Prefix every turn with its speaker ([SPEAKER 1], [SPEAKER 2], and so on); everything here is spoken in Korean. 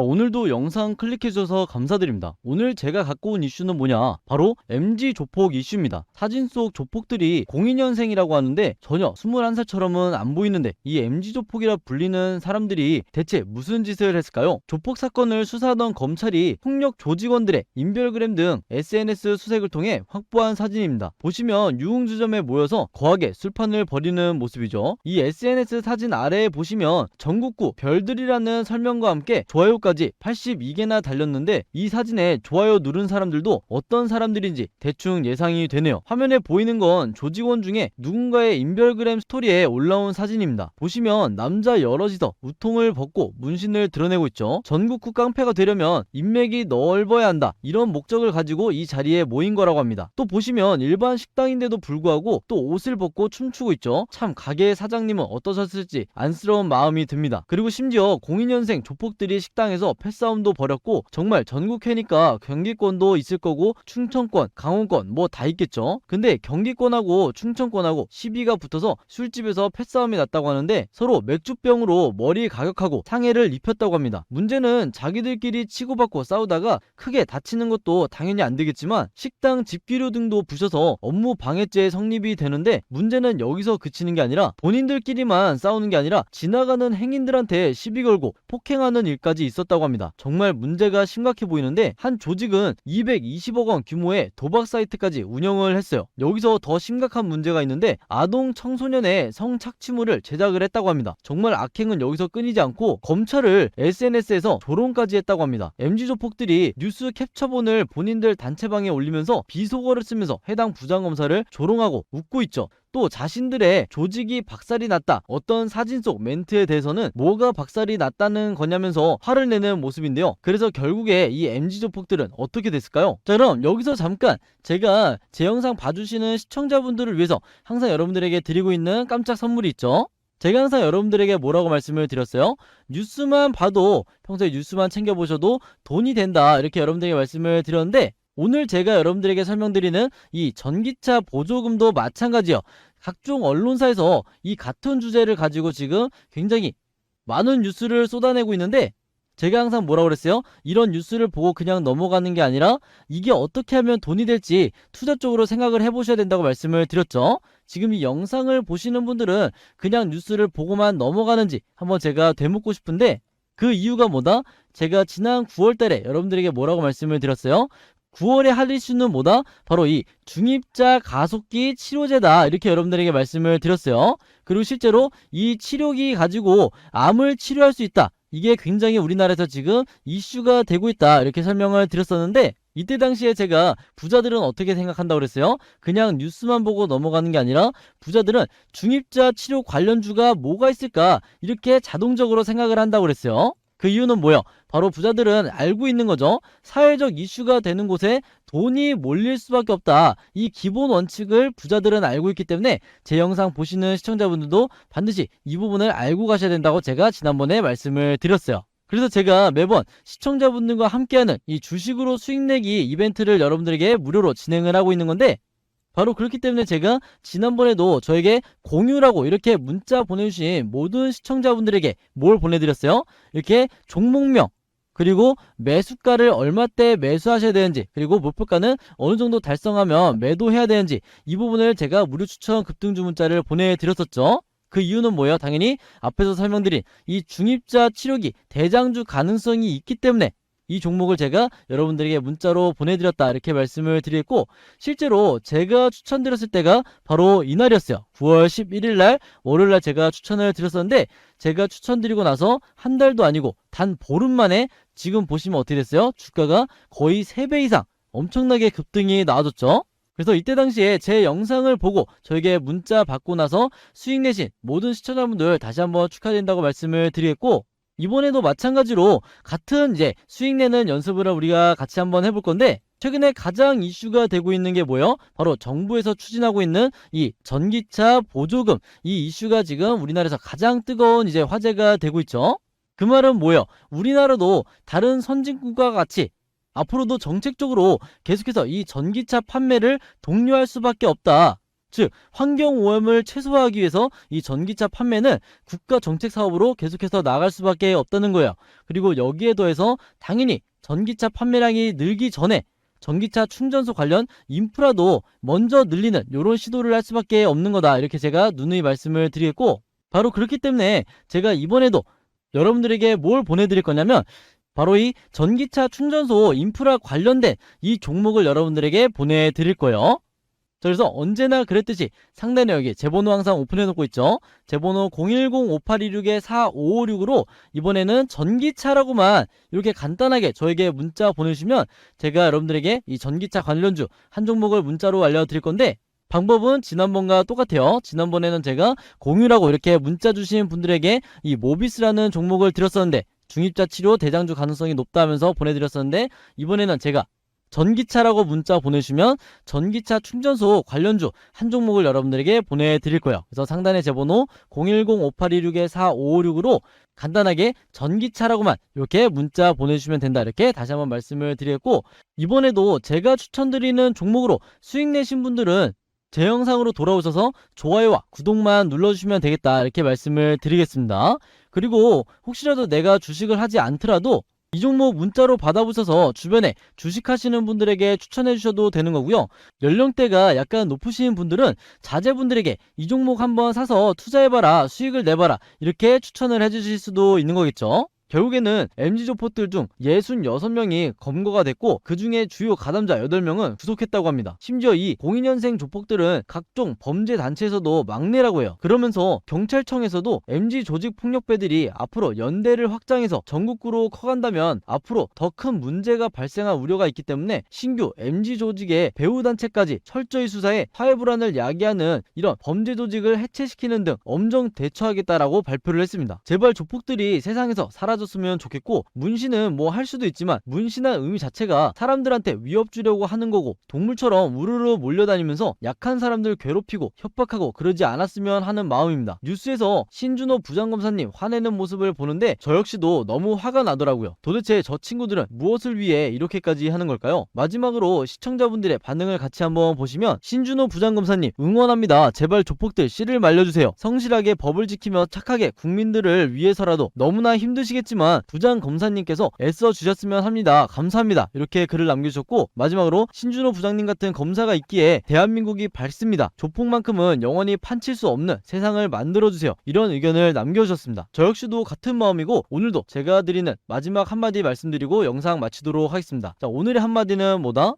[SPEAKER 1] 오늘도 영상 클릭해주셔서 감사드립니다. 오늘 제가 갖고 온 이슈는 뭐냐? 바로 MG 조폭 이슈입니다. 사진 속 조폭들이 02년생이라고 하는데 전혀 21살처럼은 안 보이는데 이 MG 조폭이라 불리는 사람들이 대체 무슨 짓을 했을까요? 조폭 사건을 수사하던 검찰이 폭력 조직원들의 인별그램 등 SNS 수색을 통해 확보한 사진입니다. 보시면 유흥주점에 모여서 거하게 술판을 벌이는 모습이죠. 이 SNS 사진 아래에 보시면 전국구 별들이라는 설명과 함께 좋아요까지 82개나 달렸는데 이 사진에 좋아요 누른 사람들도 어떤 사람들인지 대충 예상이 되네요. 화면에 보이는 건 조직원 중에 누군가의 인별그램 스토리에 올라온 사진입니다. 보시면 남자 여럿이서 우통을 벗고 문신을 드러내고 있죠. 전국구 깡패가 되려면 인맥이 넓어야 한다. 이런 목적을 가지고 이 자리에 모인 거라고 합니다. 또 보시면 일반 식당인데도 불구하고 또 옷을 벗고 춤추고 있죠. 참 가게 사장님은 어떠셨을지 안쓰러운 마음이 듭니다. 그리고 심지어 02년생 조폭들이 식당에 서 패싸움도 벌였고 정말 전국회니까 경기권도 있을 거고 충청권, 강원권 뭐 다 있겠죠. 근데 경기권하고 충청권하고 시비가 붙어서 술집에서 패싸움이 났다고 하는데 서로 맥주병으로 머리 가격하고 상해를 입혔다고 합니다. 문제는 자기들끼리 치고받고 싸우다가 크게 다치는 것도 당연히 안 되겠지만 식당 집기료 등도 부셔서 업무 방해죄 성립이 되는데 문제는 여기서 그치는 게 아니라 본인들끼리만 싸우는 게 아니라 지나가는 행인들한테 시비 걸고 폭행하는 일까지 있 었다고 합니다. 정말 문제가 심각해 보이는데 한 조직은 220억 원 규모의 도박 사이트까지 운영을 했어요. 여기서 더 심각한 문제가 있는데 아동 청소년의 성착취물을 제작을 했다고 합니다. 정말 악행은 여기서 끊이지 않고 검찰을 SNS에서 조롱까지 했다고 합니다. MG 조폭들이 뉴스 캡처본을 본인들 단체방에 올리면서 비속어를 쓰면서 해당 부장검사를 조롱하고 웃고 있죠. 또 자신들의 조직이 박살이 났다. 어떤 사진 속 멘트에 대해서는 뭐가 박살이 났다는 거냐면서 화를 내는 모습인데요. 그래서 결국에 이 MG 조폭들은 어떻게 됐을까요? 자, 그럼 여기서 잠깐 제가 제 영상 봐주시는 시청자분들을 위해서 항상 여러분들에게 드리고 있는 깜짝 선물이 있죠. 제가 항상 여러분들에게 뭐라고 말씀을 드렸어요? 뉴스만 봐도 평소에 뉴스만 챙겨보셔도 돈이 된다. 이렇게 여러분들에게 말씀을 드렸는데 오늘 제가 여러분들에게 설명드리는 이 전기차 보조금도 마찬가지요. 각종 언론사에서 이 같은 주제를 가지고 지금 굉장히 많은 뉴스를 쏟아내고 있는데 제가 항상 뭐라고 그랬어요? 이런 뉴스를 보고 그냥 넘어가는 게 아니라 이게 어떻게 하면 돈이 될지 투자 쪽으로 생각을 해보셔야 된다고 말씀을 드렸죠. 지금 이 영상을 보시는 분들은 그냥 뉴스를 보고만 넘어가는지 한번 제가 되묻고 싶은데 그 이유가 뭐다? 제가 지난 9월 달에 여러분들에게 뭐라고 말씀을 드렸어요? 9월에 할 이슈는 뭐다? 바로 이 중입자 가속기 치료제다. 이렇게 여러분들에게 말씀을 드렸어요. 그리고 실제로 이 치료기 가지고 암을 치료할 수 있다. 이게 굉장히 우리나라에서 지금 이슈가 되고 있다. 이렇게 설명을 드렸었는데 이때 당시에 제가 부자들은 어떻게 생각한다고 그랬어요? 그냥 뉴스만 보고 넘어가는 게 아니라 부자들은 중입자 치료 관련주가 뭐가 있을까? 이렇게 자동적으로 생각을 한다고 그랬어요. 그 이유는 뭐예요? 바로 부자들은 알고 있는 거죠. 사회적 이슈가 되는 곳에 돈이 몰릴 수밖에 없다. 이 기본 원칙을 부자들은 알고 있기 때문에 제 영상 보시는 시청자분들도 반드시 이 부분을 알고 가셔야 된다고 제가 지난번에 말씀을 드렸어요. 그래서 제가 매번 시청자분들과 함께하는 이 주식으로 수익 내기 이벤트를 여러분들에게 무료로 진행을 하고 있는 건데 바로 그렇기 때문에 제가 지난번에도 저에게 공유라고 이렇게 문자 보내주신 모든 시청자분들에게 뭘 보내드렸어요? 이렇게 종목명 그리고 매수가를 얼마 때 매수하셔야 되는지 그리고 목표가는 어느 정도 달성하면 매도해야 되는지 이 부분을 제가 무료 추천 급등주 문자를 보내드렸었죠. 그 이유는 뭐예요? 당연히 앞에서 설명드린 이 중입자 치료기 대장주 가능성이 있기 때문에 이 종목을 제가 여러분들에게 문자로 보내드렸다 이렇게 말씀을 드렸고 실제로 제가 추천드렸을 때가 바로 이날이었어요. 9월 11일 날 월요일 날 제가 추천을 드렸었는데 제가 추천드리고 나서 한 달도 아니고 단 보름 만에 지금 보시면 어떻게 됐어요? 주가가 거의 3배 이상 엄청나게 급등이 나와줬죠. 그래서 이때 당시에 제 영상을 보고 저에게 문자 받고 나서 수익 내신 모든 시청자분들 다시 한번 축하드린다고 말씀을 드리겠고 이번에도 마찬가지로 같은 이제 수익 내는 연습을 우리가 같이 한번 해볼 건데 최근에 가장 이슈가 되고 있는 게 뭐예요? 바로 정부에서 추진하고 있는 이 전기차 보조금 이 이슈가 지금 우리나라에서 가장 뜨거운 이제 화제가 되고 있죠. 그 말은 뭐예요? 우리나라도 다른 선진국과 같이 앞으로도 정책적으로 계속해서 이 전기차 판매를 독려할 수밖에 없다. 즉 환경 오염을 최소화하기 위해서 이 전기차 판매는 국가 정책 사업으로 계속해서 나갈 수밖에 없다는 거예요. 그리고 여기에 더해서 당연히 전기차 판매량이 늘기 전에 전기차 충전소 관련 인프라도 먼저 늘리는 이런 시도를 할 수밖에 없는 거다. 이렇게 제가 누누이 말씀을 드리겠고 바로 그렇기 때문에 제가 이번에도 여러분들에게 뭘 보내드릴 거냐면 바로 이 전기차 충전소 인프라 관련된 이 종목을 여러분들에게 보내드릴 거예요. 자, 그래서 언제나 그랬듯이 여기 제 번호 항상 오픈해 놓고 있죠. 제 번호 010-5826-4556으로 이번에는 전기차라고만 이렇게 간단하게 저에게 문자 보내주시면 제가 여러분들에게 이 전기차 관련주 한 종목을 문자로 알려드릴 건데 방법은 지난번과 똑같아요. 지난번에는 제가 공유라고 이렇게 문자 주신 분들에게 이 모비스라는 종목을 드렸었는데 중입자 치료 대장주 가능성이 높다 하면서 보내드렸었는데 이번에는 제가 전기차라고 문자 보내주시면 전기차 충전소 관련주 한 종목을 여러분들에게 보내드릴 거예요. 그래서 상단에 제 번호 010-5826-4556으로 간단하게 전기차라고만 이렇게 문자 보내주시면 된다. 이렇게 다시 한번 말씀을 드리겠고 이번에도 제가 추천드리는 종목으로 수익 내신 분들은 제 영상으로 돌아오셔서 좋아요와 구독만 눌러주시면 되겠다. 이렇게 말씀을 드리겠습니다. 그리고 혹시라도 내가 주식을 하지 않더라도 이 종목 문자로 받아보셔서 주변에 주식하시는 분들에게 추천해 주셔도 되는 거고요. 연령대가 약간 높으신 분들은 자제분들에게 이 종목 한번 사서 투자해봐라, 수익을 내봐라 이렇게 추천을 해주실 수도 있는 거겠죠. 결국에는 MG조포들 중 66명이 검거가 됐고 그 중에 주요 가담자 8명은 구속했다고 합니다. 심지어 이 02년생 조폭들은 각종 범죄 단체에서도 막내라고 해요. 그러면서 경찰청에서도 MG 조직 폭력배들이 앞으로 연대를 확장해서 전국구로 커간다면 앞으로 더 큰 문제가 발생할 우려가 있기 때문에 신규 MG 조직의 배후 단체까지 철저히 수사해 화해 불안을 야기하는 이런 범죄 조직을 해체시키는 등 엄정 대처하겠다라고 발표를 했습니다. 제발 조폭들이 세상에서 사라 졌으면 좋겠고 문신은 뭐 할 수도 있지만 문신한 의미 자체가 사람들한테 위협 주려고 하는 거고 동물처럼 우르르 몰려다니면서 약한 사람들 괴롭히고 협박하고 그러지 않았으면 하는 마음입니다. 뉴스에서 신준호 부장검사님 화내는 모습을 보는데 저 역시도 너무 화가 나더라고요. 도대체 저 친구들은 무엇을 위해 이렇게까지 하는 걸까요? 마지막으로 시청자분들의 반응을 같이 한번 보시면 신준호 부장검사님 응원합니다. 제발 조폭들 씨를 말려주세요. 성실하게 법을 지키며 착하게 국민들을 위해서라도 너무나 힘드시겠 지만 부장 검사님께서 애써 주셨으면 합니다. 감사합니다. 이렇게 글을 남겨주셨고 마지막으로 신준호 부장님 같은 검사가 있기에 대한민국이 밝습니다. 조폭만큼은 영원히 판칠 수 없는 세상을 만들어주세요. 이런 의견을 남겨주셨습니다. 저 역시도 같은 마음이고 오늘도 제가 드리는 마지막 한마디 말씀드리고 영상 마치도록 하겠습니다. 자 오늘의 한마디는 뭐다?